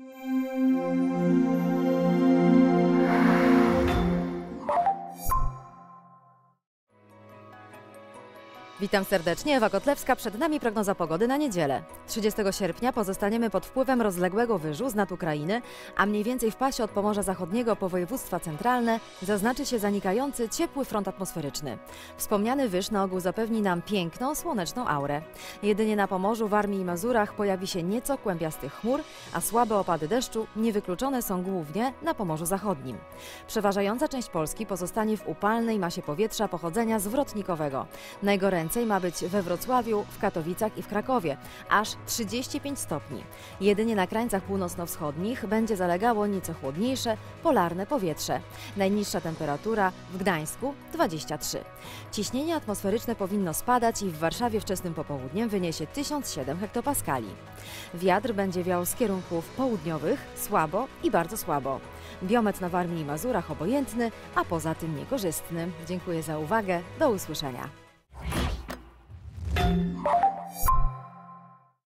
Thank you. Witam serdecznie, Ewa Kotlewska. Przed nami prognoza pogody na niedzielę. 30 sierpnia pozostaniemy pod wpływem rozległego wyżu z nad Ukrainy, a mniej więcej w pasie od Pomorza Zachodniego po województwa centralne zaznaczy się zanikający ciepły front atmosferyczny. Wspomniany wyż na ogół zapewni nam piękną, słoneczną aurę. Jedynie na Pomorzu, Warmii i Mazurach pojawi się nieco kłębiastych chmur, a słabe opady deszczu niewykluczone są głównie na Pomorzu Zachodnim. Przeważająca część Polski pozostanie w upalnej masie powietrza pochodzenia zwrotnikowego. Najgoręcej ma być we Wrocławiu, w Katowicach i w Krakowie, aż 35 stopni. Jedynie na krańcach północno-wschodnich będzie zalegało nieco chłodniejsze, polarne powietrze. Najniższa temperatura w Gdańsku 23. Ciśnienie atmosferyczne powinno spadać i w Warszawie wczesnym popołudniem wyniesie 1007 hektopaskali. Wiatr będzie wiał z kierunków południowych słabo i bardzo słabo. Biometr na Warmii i Mazurach obojętny, a poza tym niekorzystny. Dziękuję za uwagę. Do usłyszenia.